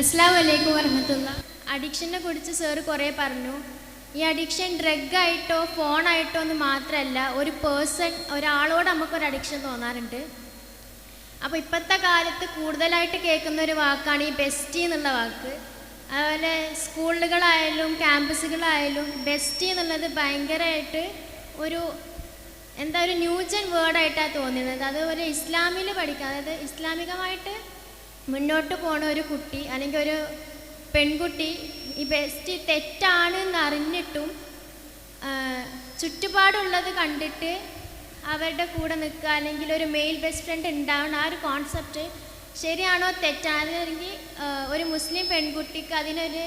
അസ്സാം വലൈക്കും അഡിക്ഷനെ കുറിച്ച് സാറ് കുറേ പറഞ്ഞു. ഈ അഡിക്ഷൻ ഡ്രഗ് ആയിട്ടോ ഫോണായിട്ടോ എന്ന് മാത്രമല്ല ഒരു പേഴ്സൺ ഒരാളോട് നമുക്കൊരു അഡിക്ഷൻ തോന്നാറുണ്ട്. അപ്പോൾ ഇപ്പോഴത്തെ കാലത്ത് കൂടുതലായിട്ട് കേൾക്കുന്ന ഒരു വാക്കാണ് ഈ ബെസ്റ്റി എന്നുള്ള വാക്ക്. അതുപോലെ സ്കൂളുകളായാലും ക്യാമ്പസുകളായാലും ബെസ്റ്റി എന്നുള്ളത് ഭയങ്കരമായിട്ട് ഒരു എന്താ ഒരു ന്യൂജൻ വേർഡായിട്ടാണ് തോന്നുന്നത്. അത് ഒരു ഇസ്ലാമിൽ പഠിക്കുക അതായത് ഇസ്ലാമികമായിട്ട് മുന്നോട്ട് പോണ ഒരു കുട്ടി അല്ലെങ്കിൽ ഒരു പെൺകുട്ടി ഈ ബെസ്റ്റ് തെറ്റാണ് എന്ന് അറിഞ്ഞിട്ടും ആ, ചുറ്റുപാടുള്ളത് കണ്ടിട്ട് അവരുടെ കൂടെ നിൽക്കുക അല്ലെങ്കിൽ ഒരു മെയിൽ ബെസ്റ്റ് ഫ്രണ്ട് ഉണ്ടാവണം ആ ഒരു കോൺസെപ്റ്റ് ശരിയാണോ തെറ്റാണെങ്കിൽ ഒരു മുസ്ലിം പെൺകുട്ടിക്ക് അതിനൊരു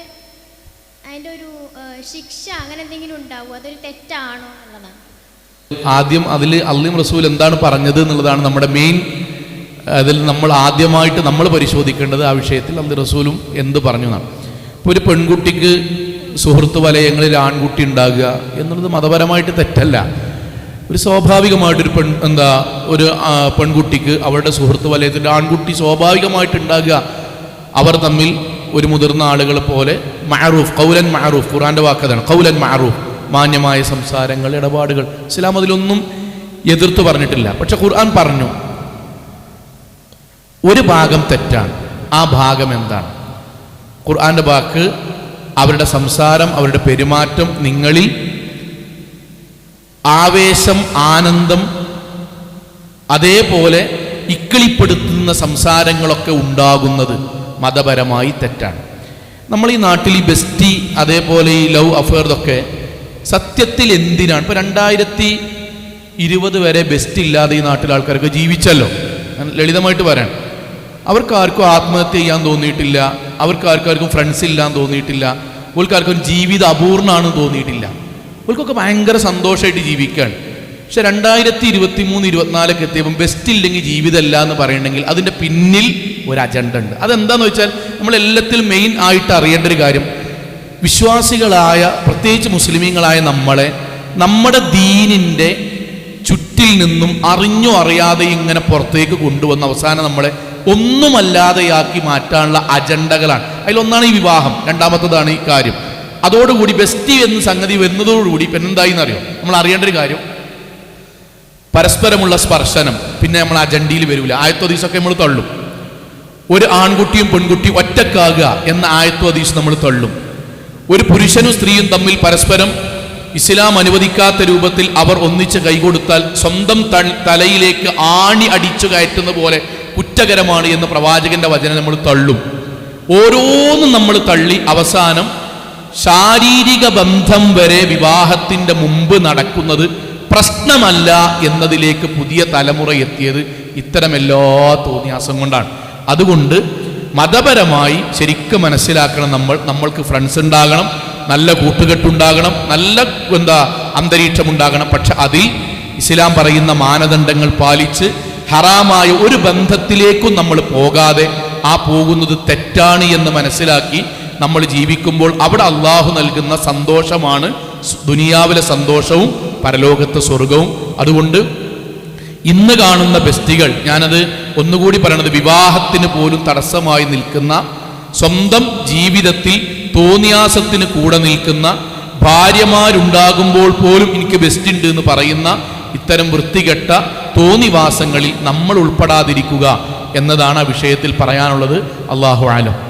അതിന്റെ ഒരു ശിക്ഷ അങ്ങനെ എന്തെങ്കിലും ഉണ്ടാവുമോ? അതൊരു തെറ്റാണോ എന്നുള്ളതാണ്. ആദ്യം അതിൽ അള്ളിം റസൂൽ എന്താണ് പറഞ്ഞത് എന്നുള്ളതാണ് നമ്മുടെ മെയിൻ അതിൽ നമ്മൾ ആദ്യമായിട്ട് നമ്മൾ പരിശോധിക്കേണ്ടത് ആ വിഷയത്തിൽ അള്ളി റസൂലും എന്ത് പറഞ്ഞു എന്നാണ്. ഇപ്പോൾ ഒരു പെൺകുട്ടിക്ക് സുഹൃത്ത് വലയങ്ങളിൽ ആൺകുട്ടി ഉണ്ടാകുക എന്നുള്ളത് മതപരമായിട്ട് തെറ്റല്ല. ഒരു സ്വാഭാവികമായിട്ടൊരു പെൺ എന്താ ഒരു പെൺകുട്ടിക്ക് അവരുടെ സുഹൃത്ത് വലയത്തിൽ ആൺകുട്ടി സ്വാഭാവികമായിട്ട് ഉണ്ടാകുക. അവർ തമ്മിൽ ഒരു മുതിർന്ന ആളുകളെ പോലെ മഅറൂഫ് കൗലൻ മഅറൂഫ് ഖുറാന്റെ വാക്കതാണ് കൗലൻ മഅറൂഫ് മാന്യമായ സംസാരങ്ങൾ ഇടപാടുകൾ. ഇസ്ലാം അതിലൊന്നും എതിർത്ത് പറഞ്ഞിട്ടില്ല. പക്ഷെ ഖുർആൻ പറഞ്ഞു ഒരു ഭാഗം തെറ്റാണ്. ആ ഭാഗം എന്താണ്? ഖുർആന്റെ വാക്ക് അവരുടെ സംസാരം അവരുടെ പെരുമാറ്റം നിങ്ങളിൽ ആവേശം ആനന്ദം അതേപോലെ ഇക്കിളിപ്പെടുത്തുന്ന സംസാരങ്ങളൊക്കെ ഉണ്ടാകുന്നത് മതപരമായി തെറ്റാണ്. നമ്മൾ ഈ നാട്ടിൽ ഈ ബെസ്റ്റി അതേപോലെ ഈ ലവ് അഫെയർതൊക്കെ സത്യത്തിൽ എന്തിനാണ്? ഇപ്പൊ രണ്ടായിരത്തി ഇരുപത് വരെ ബെസ്റ്റ് ഇല്ലാതെ ഈ നാട്ടിലെ ആൾക്കാർക്ക് ജീവിച്ചല്ലോ. ലളിതമായിട്ട് പറയാൻ അവർക്ക് ആർക്കും ആത്മഹത്യ ചെയ്യാൻ തോന്നിയിട്ടില്ല. അവർക്ക് ആർക്കാർക്കും ഫ്രണ്ട്സ് ഇല്ലാന്ന് തോന്നിയിട്ടില്ല. അവർക്കാർക്കും ജീവിതം അപൂർണാണെന്ന് തോന്നിയിട്ടില്ല. ഓൽക്കൊക്കെ ഭയങ്കര സന്തോഷമായിട്ട് ജീവിക്കുകയാണ് പക്ഷെ രണ്ടായിരത്തി ഇരുപത്തി മൂന്ന് ഇരുപത്തിനാലൊക്കെ എത്തിയപ്പം ബെസ്റ്റ് ഇല്ലെങ്കിൽ ജീവിതമല്ല എന്ന് പറയണമെങ്കിൽ അതിന്റെ പിന്നിൽ ഒരു അജണ്ട ഉണ്ട്. അതെന്താന്ന് വെച്ചാൽ നമ്മൾ എല്ലാത്തിലും മെയിൻ ആയിട്ട് അറിയേണ്ട ഒരു കാര്യം. വിശ്വാസികളായ പ്രത്യേകിച്ച് മുസ്ലിമീങ്ങളായ നമ്മളെ നമ്മുടെ ദീനിന്റെ ചുറ്റിൽ നിന്നും അറിഞ്ഞോ അറിയാതെ ഇങ്ങനെ പുറത്തേക്ക് കൊണ്ടുവന്ന അവസാനം നമ്മളെ ഒന്നുമല്ലാതെയാക്കി മാറ്റാനുള്ള അജണ്ടകളാണ്. അതിലൊന്നാണ് ഈ വിവാഹം. രണ്ടാമത്തതാണ് ഈ കാര്യം. അതോടുകൂടി ബെസ്റ്റി എന്ന സംഗതി വരുന്നതോടുകൂടി ഇപ്പം എന്തായി എന്നറിയോ നമ്മൾ അറിയേണ്ട ഒരു കാര്യം. പരസ്പരമുള്ള സ്പർശനം പിന്നെ നമ്മൾ അജണ്ടയിൽ വരില്ല ആയത്വ ദിവസമൊക്കെ നമ്മൾ തള്ളും. ഒരു ആൺകുട്ടിയും പെൺകുട്ടിയും ഒറ്റക്കാകുക എന്ന ആയത്വ ഹദീസ് നമ്മൾ തള്ളും. ഒരു പുരുഷനും സ്ത്രീയും തമ്മിൽ പരസ്പരം ഇസ്ലാം അനുവദിക്കാത്ത രൂപത്തിൽ അവർ ഒന്നിച്ച് കൈകൊടുത്താൽ സ്വന്തം തലയിലേക്ക് ആണി അടിച്ചു കയറ്റുന്ന പോലെ കുറ്റകരമാണ് എന്ന് പ്രവാചകന്റെ വചനം നമ്മൾ തള്ളും. ഓരോന്നും നമ്മൾ തള്ളി അവസാനം ശാരീരിക ബന്ധം വരെ വിവാഹത്തിന്റെ മുമ്പ് നടക്കുന്നത് പ്രശ്നമല്ല എന്നതിലേക്ക് പുതിയ തലമുറ എത്തിയത് ഇത്തരം എല്ലാ തോന്നിയാസം കൊണ്ടാണ്. അതുകൊണ്ട് മതപരമായി ശരിക്കും മനസ്സിലാക്കണം നമ്മൾ നമ്മൾക്ക് ഫ്രണ്ട്സ് ഉണ്ടാകണം നല്ല കൂട്ടുകെട്ടുണ്ടാകണം നല്ല എന്താ അന്തരീക്ഷം ഉണ്ടാകണം പക്ഷെ അതിൽ ഇസ്ലാം പറയുന്ന മാനദണ്ഡങ്ങൾ പാലിച്ച് ഹറാമായ ഒരു ബന്ധത്തിലേക്കും നമ്മൾ പോകാതെ ആ പോകുന്നത് തെറ്റാണ് എന്ന് മനസ്സിലാക്കി നമ്മൾ ജീവിക്കുമ്പോൾ അവിടെ അള്ളാഹു നൽകുന്ന സന്തോഷമാണ് ദുനിയാവിലെ സന്തോഷവും പരലോകത്തെ സ്വർഗവും. അതുകൊണ്ട് ഇന്ന് കാണുന്ന ബെസ്റ്റികൾ ഞാനത് ഒന്നുകൂടി പറയണത് വിവാഹത്തിന് പോലും തടസ്സമായി നിൽക്കുന്ന സ്വന്തം ജീവിതത്തിൽ തോന്നിയാസത്തിന് കൂടെ നിൽക്കുന്ന ഭാര്യമാരുണ്ടാകുമ്പോൾ പോലും എനിക്ക് ബെസ്റ്റ് ഉണ്ട് എന്ന് പറയുന്ന ഇത്തരം വൃത്തികെട്ട തോന്നിവാസങ്ങളിൽ നമ്മൾ ഉൾപ്പെടാതിരിക്കുക എന്നതാണ് ആ വിഷയത്തിൽ പറയാനുള്ളത്. അള്ളാഹു ആലം